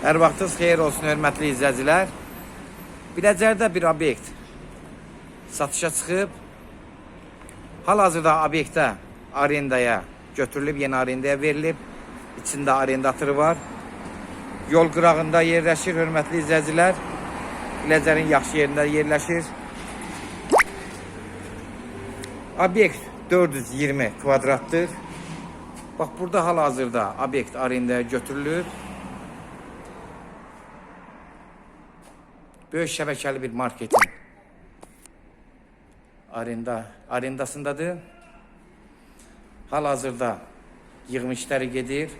Hər vaxtınız xeyir olsun, hörmətli izləyicilər. Biləcərdə bir obyekt satışa çıxıb. Hal-hazırda obyektə arendaya götürülüb, yeni arendaya verilib. İçində arendatörü var. Yol qırağında yerləşir, hörmətli izləyicilər. Biləcərin yaxşı yerində yerləşir. Obyekt 420 kvadratdır. Bax burada hal-hazırda obyekt arendaya götürülür. Böyük şəbəkəli bir marketin arenda arendasındadır. Hal-hazırda yığım işləri gedir.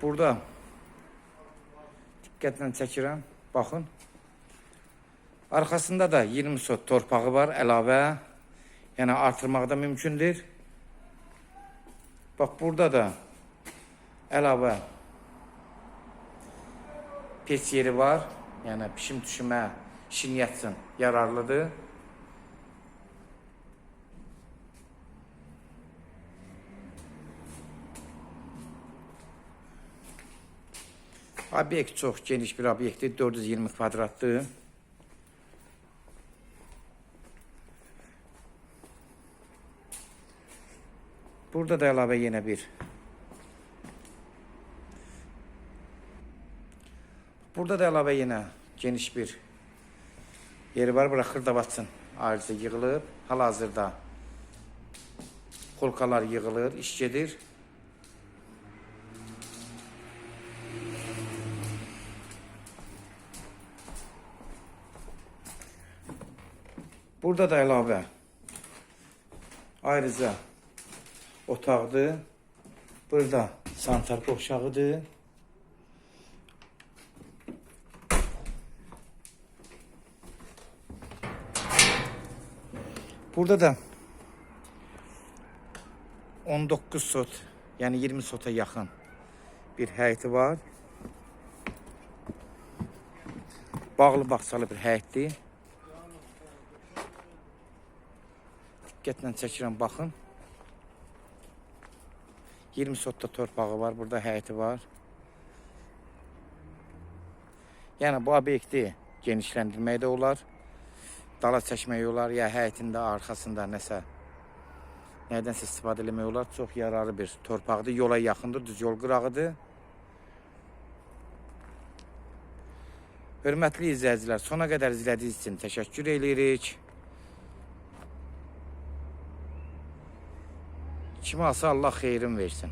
Burada diqqətlə çəkirəm. Baxın. Arxasında da 20 sot torpağı var əlavə. Yəni artırmaq da mümkündür. Bax burada da əlavə pes yeri var. Yəni pişim düşümə, şiniyyət üçün yararlıdır. Obyekt çox geniş bir obyektdir. 420 kvadratdır. Burada da əlavə yenə bir Burada da əlavə yenə geniş bir yeri var. Bura xırdavatçın ayrıca yığılıb. Hal-hazırda kolkalar yığılır, iş gedir. Burada da əlavə ayrıca otaqdır. Burada santar boşağıdır. Burada da 19 sot, yəni 20 sota yaxın bir həyəti var. Bağlı bağçalı bir həyətdir. Diqqətlə çəkirəm, baxın. 20 sotda torpağı var, burada həyəti var. Yəni bu obyekti genişləndirmək də olar. Dala çəkmək olar, ya həyətində, arxasında nəsə nədənsə istifadə eləmək olar. Çox yararlı bir torpaqdır, yola yaxındır, düz yol qırağıdır. Hörmətli izləyicilər, sona qədər izlədiyiniz üçün təşəkkür edirik. Kim alsa Allah xeyrin versin.